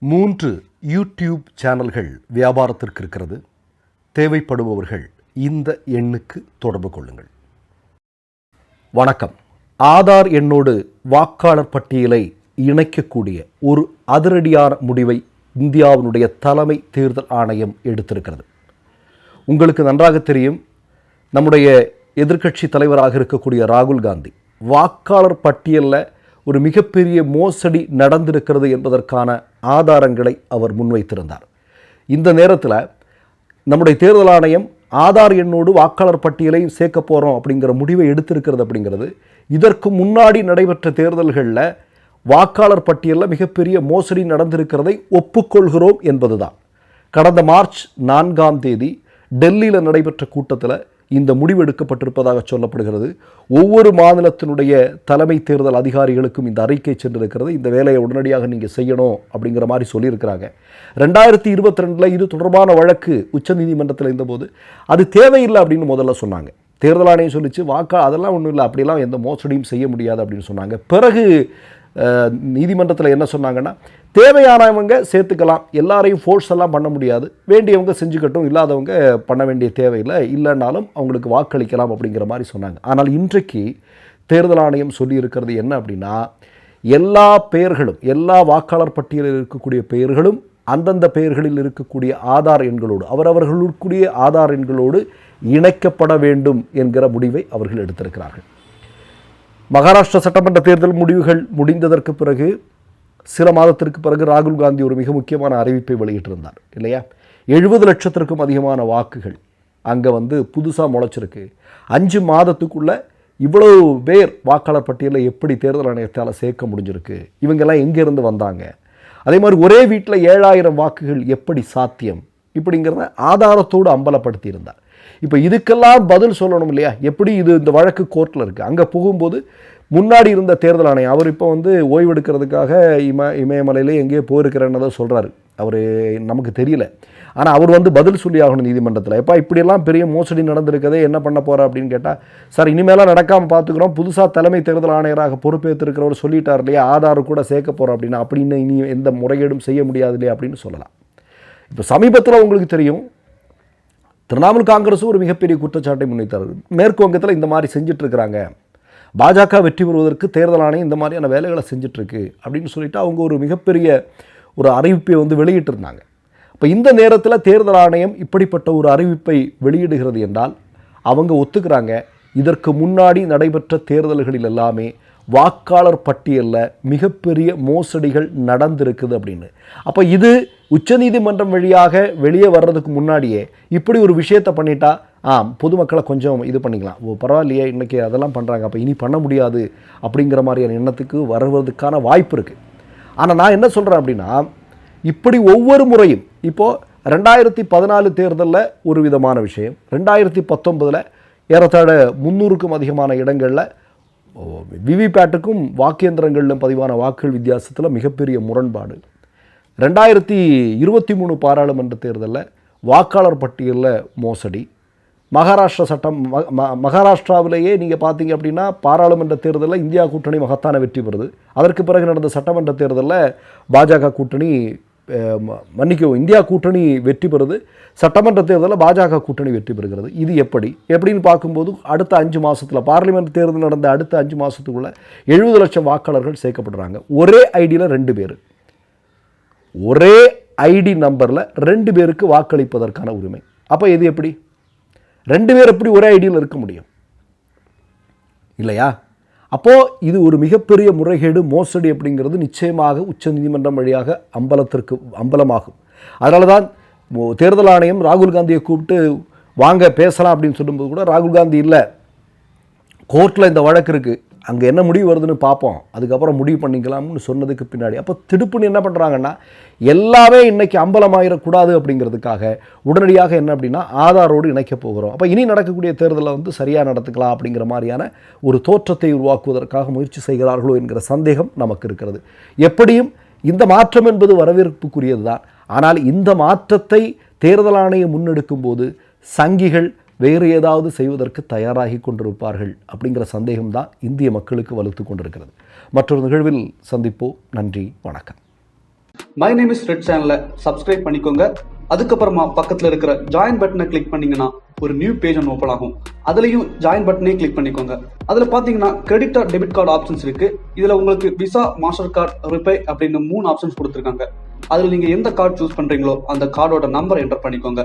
மூன்று யூடியூப் சேனல்கள் வியாபாரத்திற்கு இருக்கிறது. தேவைப்படுபவர்கள் இந்த எண்ணுக்கு தொடர்பு கொள்ளுங்கள். வணக்கம். ஆதார் எண்ணோடு வாக்காளர் பட்டியலை இணைக்கக்கூடிய ஒரு அதிரடியான முடிவை இந்தியாவினுடைய தலைமை தேர்தல் ஆணையம் எடுத்திருக்கிறது. உங்களுக்கு நன்றாக தெரியும் நம்முடைய எதிர்க்கட்சி தலைவராக இருக்கக்கூடிய ராகுல் காந்தி வாக்காளர் பட்டியலில் ஒரு மிகப்பெரிய மோசடி நடந்திருக்கிறது என்பதற்கான ஆதாரங்களை அவர் முன்வைத்திருந்தார். இந்த நேரத்தில் நம்முடைய தேர்தல் ஆணையம் ஆதார் எண்ணோடு வாக்காளர் பட்டியலை சேர்க்க போகிறோம் அப்படிங்கிற முடிவை எடுத்திருக்கிறது அப்படிங்கிறது இதற்கு முன்னாடி நடைபெற்ற தேர்தல்களில் வாக்காளர் பட்டியலில் மிகப்பெரிய மோசடி நடந்திருக்கிறதை ஒப்புக்கொள்கிறோம் என்பதுதான். கடந்த மார்ச் நான்காம் தேதி டெல்லியில் நடைபெற்ற கூட்டத்தில் இந்த முடிவு எடுக்கப்பட்டிருப்பதாக சொல்லப்படுகிறது. ஒவ்வொரு மாநிலத்தினுடைய தலைமை தேர்தல் அதிகாரிகளுக்கும் இந்த அறிக்கை சென்றிருக்கிறது. இந்த வேலையை உடனடியாக நீங்கள் செய்யணும் அப்படிங்கிற மாதிரி சொல்லியிருக்கிறாங்க. ரெண்டாயிரத்தி இருபத்தி ரெண்டில் இது தொடர்பான வழக்கு உச்சநீதிமன்றத்தில் இருந்தபோது அது தேவையில்லை அப்படின்னு முதல்ல சொன்னாங்க. தேர்தல் ஆணையம் சொல்லிச்சு வாக்கா அதெல்லாம் ஒன்றும் இல்லை அப்படிலாம் எந்த மோசடியும் செய்ய முடியாது அப்படின்னு சொன்னாங்க. பிறகு நீதிமன்றத்தில் என்ன சொன்னாங்கன்னா தேவையானவங்க சேர்த்துக்கலாம் எல்லாரையும் ஃபோர்ஸ் எல்லாம் பண்ண முடியாது. வேண்டியவங்க செஞ்சுக்கட்டும் இல்லாதவங்க பண்ண வேண்டிய தேவையில்லை. இல்லைன்னாலும் அவங்களுக்கு வாக்களிக்கலாம் அப்படிங்கிற மாதிரி சொன்னாங்க. ஆனால் இன்றைக்கு தேர்தல் ஆணையம் சொல்லியிருக்கிறது என்ன அப்படின்னா எல்லா பெயர்களும் எல்லா வாக்காளர் பட்டியலில் இருக்கக்கூடிய பெயர்களும் அந்தந்த பெயர்களில் இருக்கக்கூடிய ஆதார் எண்களோடு அவரவர்களுக்குரிய ஆதார் எண்களோடு இணைக்கப்பட வேண்டும் என்கிற முடிவை அவர்கள் எடுத்திருக்கிறார்கள். மகாராஷ்டிரா சட்டமன்ற தேர்தல் முடிவுகள் முடிந்ததற்கு பிறகு சில மாதத்திற்கு பிறகு ராகுல் காந்தி ஒரு மிக முக்கியமான அறிவிப்பை வெளியிட்டிருந்தார் இல்லையா? எழுபது லட்சத்திற்கும் அதிகமான வாக்குகள் அங்கே வந்து புதுசாக முளைச்சிருக்கு. அஞ்சு மாதத்துக்குள்ளே இவ்வளவு பேர் வாக்காளர் பட்டியலில் எப்படி தேர்தல் ஆணையத்தால் சேர்க்க முடிஞ்சிருக்கு? இவங்கெல்லாம் எங்கேருந்து வந்தாங்க? அதே மாதிரி ஒரே வீட்டில் ஏழாயிரம் வாக்குகள் எப்படி சாத்தியம்? இப்படிங்கிறத ஆதாரத்தோடு அம்பலப்படுத்தியிருந்தார். இப்போ இதுக்கெல்லாம் பதில் சொல்லணும் இல்லையா? எப்படி இது இந்த வழக்கு கோர்ட்டில் இருக்குது அங்கே போகும்போது முன்னாடி இருந்த தேர்தல் ஆணையம் அவர் இப்போ வந்து ஓய்வெடுக்கிறதுக்காக இம இமயமலையிலே எங்கேயோ போயிருக்கிறேன்னு தான் சொல்கிறாரு அவர் நமக்கு தெரியல. ஆனால் அவர் வந்து பதில் சொல்லி ஆகணும் நீதிமன்றத்தில். எப்பா இப்படியெல்லாம் பெரிய மோசடி நடந்திருக்கதே என்ன பண்ண போகிறா அப்படின்னு கேட்டால் சார் இனிமேலாம் நடக்காமல் பார்த்துக்கிறோம். புதுசாக தலைமை தேர்தல் ஆணையராக பொறுப்பேற்றிருக்கிறவர் சொல்லிட்டார் இல்லையா? ஆதார் கூட சேர்க்க போகிறோம் அப்படின்னா அப்படின்னு இனி எந்த முறைகேடும் செய்ய முடியாது இல்லையா? அப்படின்னு சொல்லலாம். இப்போ சமீபத்தில் உங்களுக்கு தெரியும் திரிணாமுல் காங்கிரஸும் ஒரு மிகப்பெரிய குற்றச்சாட்டை முன்வைத்தார்கள் மேற்கு வங்கத்தில் இந்த மாதிரி செஞ்சிட்ருக்கிறாங்க. பாஜக வெற்றி பெறுவதற்கு தேர்தல் ஆணையம் இந்த மாதிரியான வேலைகளை செஞ்சிட்ருக்கு அப்படின்னு சொல்லிட்டு அவங்க ஒரு மிகப்பெரிய ஒரு அறிவிப்பை வந்து வெளியிட்டிருந்தாங்க. இப்போ இந்த நேரத்தில் தேர்தல் ஆணையம் இப்படிப்பட்ட ஒரு அறிவிப்பை வெளியிடுகிறது என்றால் அவங்க ஒத்துக்கிறாங்க. இதற்கு முன்னாடி நடைபெற்ற தேர்தல்களில் எல்லாமே வாக்காளர் பட்டியலில் மிகப்பெரிய மோசடிகள் நடந்திருக்குது அப்படின்னு. அப்போ இது உச்சநீதிமன்றம் வழியாக வெளியே வர்றதுக்கு முன்னாடியே இப்படி ஒரு விஷயத்தை பண்ணிட்டா ஆ பொதுமக்களை கொஞ்சம் இது பண்ணிக்கலாம். ஓ பரவாயில்லையே இன்றைக்கி அதெல்லாம் பண்ணுறாங்க அப்போ இனி பண்ண முடியாது அப்படிங்கிற மாதிரியான எண்ணத்துக்கு வருவதற்கான வாய்ப்பு இருக்குது ஆனால் நான் என்ன சொல்கிறேன் அப்படின்னா இப்படி ஒவ்வொரு முறையும் இப்போது ரெண்டாயிரத்தி பதினாலு தேர்தலில் ஒரு விதமான விஷயம். ரெண்டாயிரத்தி பத்தொன்பதில் ஏறத்தாழ முந்நூறுக்கும் அதிகமான இடங்களில் விவிபேட்டுக்கும் வாக்கியந்திரங்களிலும் பதிவான வாக்குகள் வித்தியாசத்தில் மிகப்பெரிய முரண்பாடு. ரெண்டாயிரத்தி இருபத்தி மூணு பாராளுமன்ற தேர்தலில் வாக்காளர் பட்டியலில் மோசடி. மகாராஷ்டிரா சட்டம் ம- ம- மகாராஷ்டிராவிலேயே நீங்கள் பார்த்தீங்க அப்படின்னா பாராளுமன்ற தேர்தலில் இந்தியா கூட்டணி மகத்தான வெற்றி பெறுது. அதற்கு பிறகு நடந்த சட்டமன்ற தேர்தலில் பாஜக கூட்டணி மன்னிக்கவும் இந்தியா கூட்டணி வெற்றி பெறுது சட்டமன்ற தேர்தலில் பாஜக கூட்டணி வெற்றி பெறுகிறது இது எப்படி எப்படின்னு பார்க்கும்போது அடுத்த அஞ்சு மாதத்தில் பார்லிமெண்ட் தேர்தல் நடந்த அடுத்த அஞ்சு மாதத்துக்குள்ளே எழுபது லட்சம் வாக்காளர்கள் சேர்க்கப்படுறாங்க ஒரே ஐடியில் ரெண்டு பேர் ஒரே ஐடி நம்பரில் ரெண்டு பேருக்கு வாக்களிப்பதற்கான உரிமை அப்போ இது எப்படி ரெண்டு பேர் எப்படி ஒரே ஐடியில் இருக்க முடியும் இல்லையா அப்போது இது ஒரு மிகப்பெரிய முறைகேடு மோசடி அப்படிங்கிறது நிச்சயமாக உச்சநீதிமன்றம் வழியாக அம்பலத்திற்கு அம்பலமாகும். அதனால தான் தேர்தல் ஆணையம் ராகுல் காந்தியை கூப்பிட்டு வாங்க பேசலாம் அப்படின்னு சொல்லும்போது கூட ராகுல் காந்தி இல்லை. கோர்ட்டில் இந்த வழக்கு இருக்குது அங்கே என்ன முடிவு வருதுன்னு பார்ப்போம் அதுக்கப்புறம் முடிவு பண்ணிக்கலாம்னு சொன்னதுக்கு பின்னாடி அப்போ திடுப்புன்னு என்ன பண்ணுறாங்கன்னா எல்லாமே இன்றைக்கி அம்பலமாயிடக்கூடாது அப்படிங்கிறதுக்காக உடனடியாக என்ன அப்படின்னா ஆதாரோடு இணைக்கப் போகிறோம். அப்போ இனி நடக்கக்கூடிய தேர்தலை வந்து சரியாக நடத்துக்கலாம் அப்படிங்கிற மாதிரியான ஒரு தோற்றத்தை உருவாக்குவதற்காக முயற்சி செய்கிறார்களோ என்கிற சந்தேகம் நமக்கு இருக்கிறது. எப்படியும் இந்த மாற்றம் என்பது வரவேற்புக்குரியது தான் ஆனால் இந்த மாற்றத்தை தேர்தல் ஆணையம் முன்னெடுக்கும் போது சங்கிகள் வேறு ஏதாவது செய்வதற்கு தயாராகி கொண்டிருப்பார்கள் அப்படிங்கிற சந்தேகம்தான் இந்திய மக்களுக்கு வலுத்து கொண்டிருக்கிறது. மற்றொரு நிகழ்வில் சந்திப்போம். நன்றி வணக்கம். மை நேம் இஸ் ரெட் சேனலை சப்ஸ்கிரைப் பண்ணிக்கோங்க. அதுக்கப்புறமா பக்கத்தில் இருக்கிற ஜாயின் பட்டனை கிளிக் பண்ணீங்கன்னா ஒரு நியூ பேஜ் ஒன்று ஓப்பன் ஆகும். அதுலேயும் ஜாயின் பட்டனே கிளிக் பண்ணிக்கோங்க. அதில் பார்த்தீங்கன்னா credit or debit card options இருக்கு. இதில் உங்களுக்கு விசா மாஸ்டர் கார்டு ரிப்பே அப்படின்னு மூணு ஆப்ஷன்ஸ் கொடுத்துருக்காங்க. அதில் நீங்கள் எந்த கார்டு சூஸ் பண்ணுறீங்களோ அந்த கார்டோட நம்பர் என்டர் பண்ணிக்கோங்க.